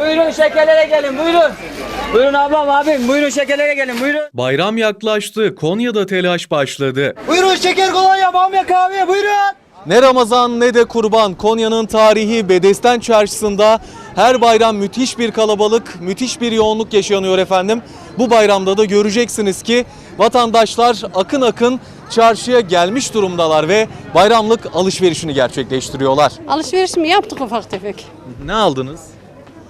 Buyurun şekerlere gelin buyurun. Buyurun ablam abim buyurun şekerlere gelin buyurun. Bayram yaklaştı, Konya'da telaş başladı. Buyurun şeker kolonya bamya kahve buyurun. Ne Ramazan ne de kurban Konya'nın tarihi Bedesten Çarşısı'nda her bayram müthiş bir kalabalık, müthiş bir yoğunluk yaşanıyor efendim. Bu bayramda da göreceksiniz ki vatandaşlar akın akın çarşıya gelmiş durumdalar ve bayramlık alışverişini gerçekleştiriyorlar. Alışverişimi yaptık ufak tefek. Ne aldınız?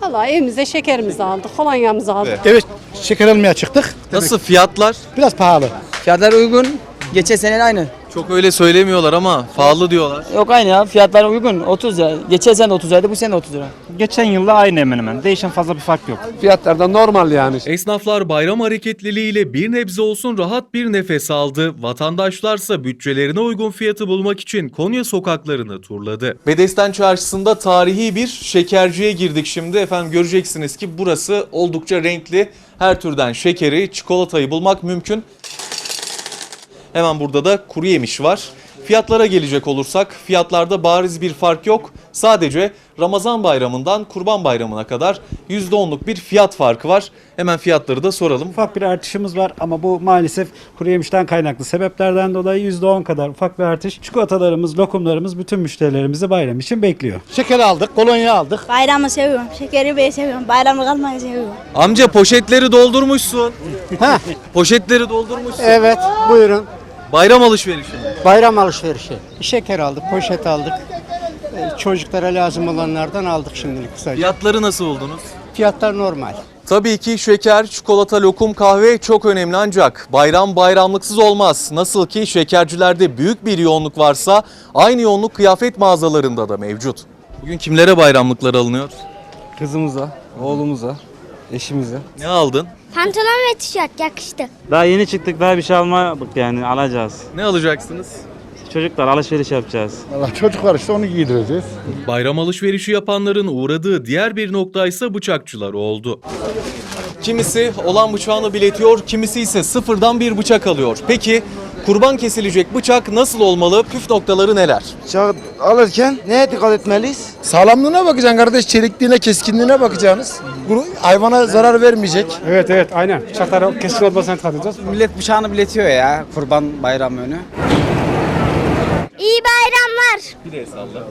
Valla evimize şekerimizi aldık, kolonyamızı aldık. Evet şeker almaya çıktık. Nasıl fiyatlar? Biraz pahalı. Fiyatlar uygun. Geçen sene aynı. Çok öyle söylemiyorlar ama pahalı diyorlar. Yok aynı ya. Fiyatlar uygun. 30 lira. Geçen sene de 30 liraydı. Bu sene de 30 lira. Geçen yılla aynı hemen hemen. Değişen fazla bir fark yok. Fiyatlar da normal yani. Esnaflar bayram hareketliliğiyle bir nebze olsun rahat bir nefes aldı. Vatandaşlarsa bütçelerine uygun fiyatı bulmak için Konya sokaklarını turladı. Bedesten Çarşısı'nda tarihi bir şekerciye girdik şimdi. Efendim göreceksiniz ki burası oldukça renkli. Her türden şekeri, çikolatayı bulmak mümkün. Hemen burada da kuru yemiş var. Fiyatlara gelecek olursak fiyatlarda bariz bir fark yok. Sadece Ramazan bayramından Kurban bayramına kadar %10'luk bir fiyat farkı var. Hemen fiyatları da soralım. Ufak bir artışımız var ama bu maalesef kuru yemişten kaynaklı sebeplerden dolayı %10 kadar ufak bir artış. Çikolatalarımız, lokumlarımız bütün müşterilerimizi bayram için bekliyor. Şeker aldık, kolonya aldık. Bayramı seviyorum. Şekeri bey seviyorum. Bayramı kalmayı seviyorum. Amca poşetleri doldurmuşsun. Ha, Poşetleri doldurmuşsun. evet buyurun. Bayram alışverişi. Bayram alışverişi. Şeker aldık, poşet aldık. Ee, Çocuklara lazım olanlardan aldık şimdilik kısaca. Fiyatları nasıl buldunuz? Fiyatlar normal. Tabii ki şeker, çikolata, lokum, kahve çok önemli ancak bayram bayramlıksız olmaz. Nasıl ki şekercilerde büyük bir yoğunluk varsa aynı yoğunluk kıyafet mağazalarında da mevcut. Bugün kimlere bayramlıklar alınıyor? Kızımıza, oğlumuza, eşimize. Ne aldın? Pantolon ve tişört yakıştı. Daha yeni çıktık daha bir şey almadık yani alacağız. Ne alacaksınız? Çocuklar alışveriş yapacağız. Valla çocuk var işte onu giydireceğiz. Bayram alışverişi yapanların uğradığı diğer bir nokta ise bıçakçılar oldu. Kimisi olan bıçağını biletiyor, kimisi ise sıfırdan bir bıçak alıyor. Peki kurban kesilecek bıçak nasıl olmalı? Püf noktaları neler? Bıçağı alırken neye dikkat etmeliyiz? Sağlamlığına bakacaksın kardeş, çelikliğine, keskinliğine bakacaksınız. Bu hayvana zarar vermeyecek. Evet evet aynen. Bıçaklara kesin olmasına dikkat edeceğiz. Millet bıçağını biletiyor ya. Kurban bayramı önü. İyi bayramlar. Bir de salla.